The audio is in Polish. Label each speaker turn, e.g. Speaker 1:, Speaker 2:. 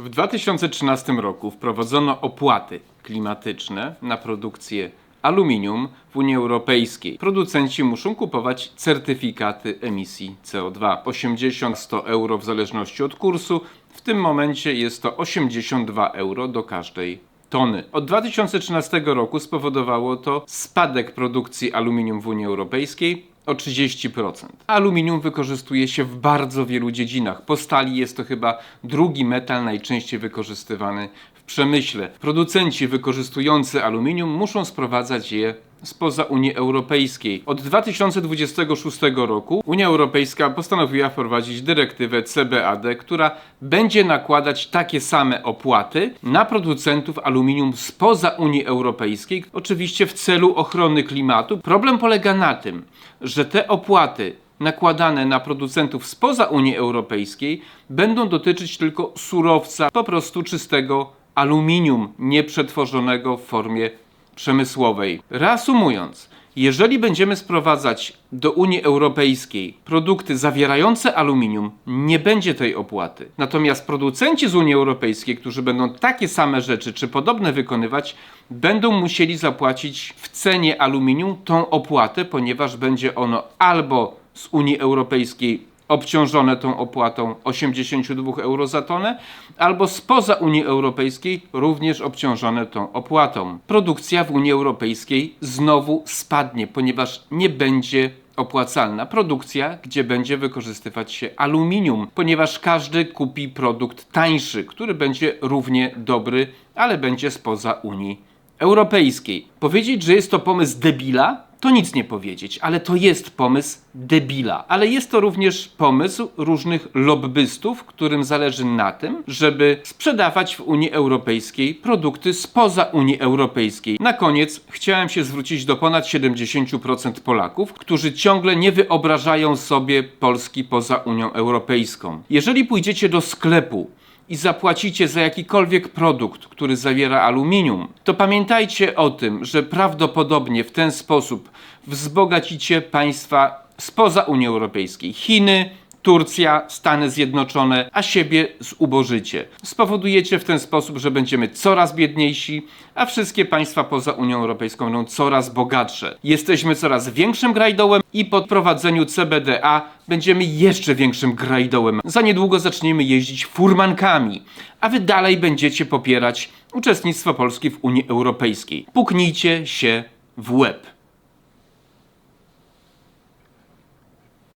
Speaker 1: W 2013 roku wprowadzono opłaty klimatyczne na produkcję aluminium w Unii Europejskiej. Producenci muszą kupować certyfikaty emisji CO2. 80-100 euro w zależności od kursu. W tym momencie jest to 82 euro do każdej tony. Od 2013 roku spowodowało to spadek produkcji aluminium w Unii Europejskiej o 30%. Aluminium wykorzystuje się w bardzo wielu dziedzinach. Po stali jest to chyba drugi metal najczęściej wykorzystywany w przemyśle. Producenci wykorzystujący aluminium muszą sprowadzać je spoza Unii Europejskiej. Od 2026 roku Unia Europejska postanowiła wprowadzić dyrektywę CBAD, która będzie nakładać takie same opłaty na producentów aluminium spoza Unii Europejskiej, oczywiście w celu ochrony klimatu. Problem polega na tym, że te opłaty nakładane na producentów spoza Unii Europejskiej będą dotyczyć tylko surowca, po prostu czystego aluminium, nieprzetworzonego w formie przemysłowej. Reasumując, jeżeli będziemy sprowadzać do Unii Europejskiej produkty zawierające aluminium, nie będzie tej opłaty. Natomiast producenci z Unii Europejskiej, którzy będą takie same rzeczy czy podobne wykonywać, będą musieli zapłacić w cenie aluminium tą opłatę, ponieważ będzie ono albo z Unii Europejskiej obciążone tą opłatą 82 euro za tonę, albo spoza Unii Europejskiej również obciążone tą opłatą. Produkcja w Unii Europejskiej znowu spadnie, ponieważ nie będzie opłacalna produkcja, gdzie będzie wykorzystywać się aluminium, ponieważ każdy kupi produkt tańszy, który będzie równie dobry, ale będzie spoza Unii Europejskiej. Powiedzieć, że jest to pomysł debila, to nic nie powiedzieć, ale to jest pomysł debila. Ale jest to również pomysł różnych lobbystów, którym zależy na tym, żeby sprzedawać w Unii Europejskiej produkty spoza Unii Europejskiej. Na koniec chciałem się zwrócić do ponad 70% Polaków, którzy ciągle nie wyobrażają sobie Polski poza Unią Europejską. Jeżeli pójdziecie do sklepu i zapłacicie za jakikolwiek produkt, który zawiera aluminium, to pamiętajcie o tym, że prawdopodobnie w ten sposób wzbogacicie państwa spoza Unii Europejskiej. Chiny, Turcja, Stany Zjednoczone, a siebie zubożycie. Spowodujecie w ten sposób, że będziemy coraz biedniejsi, a wszystkie państwa poza Unią Europejską będą coraz bogatsze. Jesteśmy coraz większym grajdołem i po wprowadzeniu CBDA będziemy jeszcze większym grajdołem. Za niedługo zaczniemy jeździć furmankami, a wy dalej będziecie popierać uczestnictwo Polski w Unii Europejskiej. Puknijcie się w łeb.